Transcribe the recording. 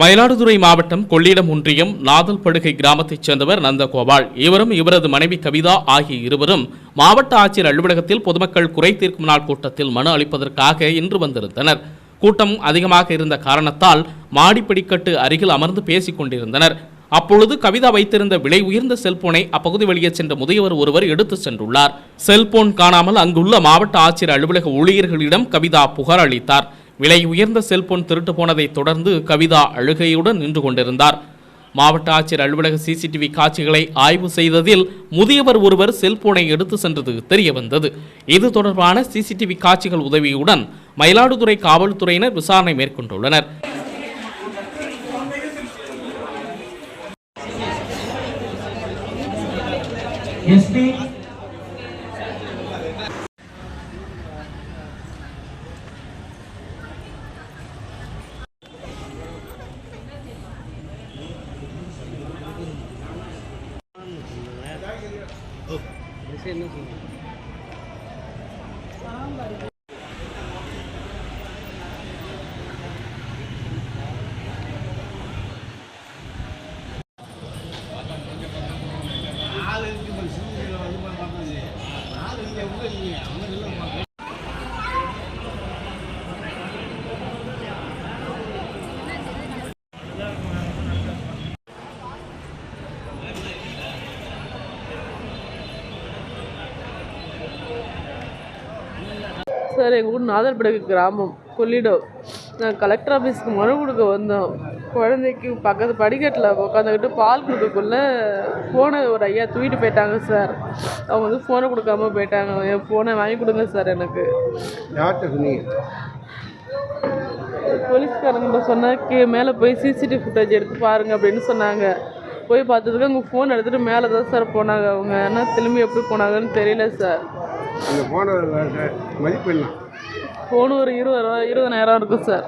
மயிலாடுதுறை மாவட்டம் கொள்ளிடம் ஒன்றியம் நாதல்படுகை கிராமத்தைச் சேர்ந்தவர் நந்தகோபால். இவரும் இவரது மனைவி கவிதா ஆகிய இருவரும் மாவட்ட ஆட்சியர் அலுவலகத்தில் பொதுமக்கள் குறை தீர்க்கும் நாள் கூட்டத்தில் மனு அளிப்பதற்காக இன்று வந்திருந்தனர். கூட்டம் அதிகமாக இருந்த காரணத்தால் மாடிப்படிக்கட்டு அருகில் அமர்ந்து பேசிக் கொண்டிருந்தனர். அப்பொழுது கவிதா வைத்திருந்த விலை உயர்ந்த செல்போனை அப்பகுதி வழியே சென்ற முதியவர் ஒருவர் எடுத்துச் சென்றுள்ளார். செல்போன் காணாமல் அங்குள்ள மாவட்ட ஆட்சியர் அலுவலக ஊழியர்களிடம் கவிதா புகார் அளித்தார். விலை உயர்ந்த செல்போன் திருட்டு போனதை தொடர்ந்து கவிதா அழுகையுடன் நின்று கொண்டிருந்தார். மாவட்ட ஆட்சியர் அலுவலக சிசிடிவி காட்சிகளை ஆய்வு செய்ததில் முதியவர் ஒருவர் செல்போனை எடுத்து சென்றது தெரிய வந்தது இது தொடர்பான சிசிடிவி காட்சிகள் உதவியுடன் மயிலாடுதுறை காவல்துறையினர் விசாரணை மேற்கொண்டுள்ளனர். எஸ்பி விஷயம் என்ன சொல்லுங்கள் நாலு இருக்கு நாலு இருக்கு சார் எங்கள் ஊர் நாதர்படகு கிராமம். கொள்ளிடம். நான் கலெக்டர் ஆஃபீஸ்க்கு மனு கொடுக்க வந்தோம். குழந்தைக்கு பக்கத்து படிக்கட்டில் உட்காந்துக்கிட்டு பால் கொடுக்கக்குள்ள ஃபோனை ஒரு ஐயா தூக்கிட்டு போயிட்டாங்க சார். அவங்க வந்து ஃபோனை கொடுக்காம போயிட்டாங்க. என் ஃபோனை வாங்கி கொடுங்க சார் எனக்கு. போலீஸ்காரங்கிட்ட சொன்னால் கீ மேலே போய் சிசிடிவி ஃபுட்டேஜ் எடுத்து பாருங்க அப்படின்னு சொன்னாங்க. போய் பார்த்ததுக்கு அவங்க ஃபோன் எடுத்துகிட்டு மேலே தான் சார் போனாங்க அவங்க. ஆனால் திரும்பி எப்படி போனாங்கன்னு தெரியல சார். இந்த போன மதிப்பு என்ன? போன ஒரு இருபது ரூபா இருபதாயிரம் இருக்கும் சார்.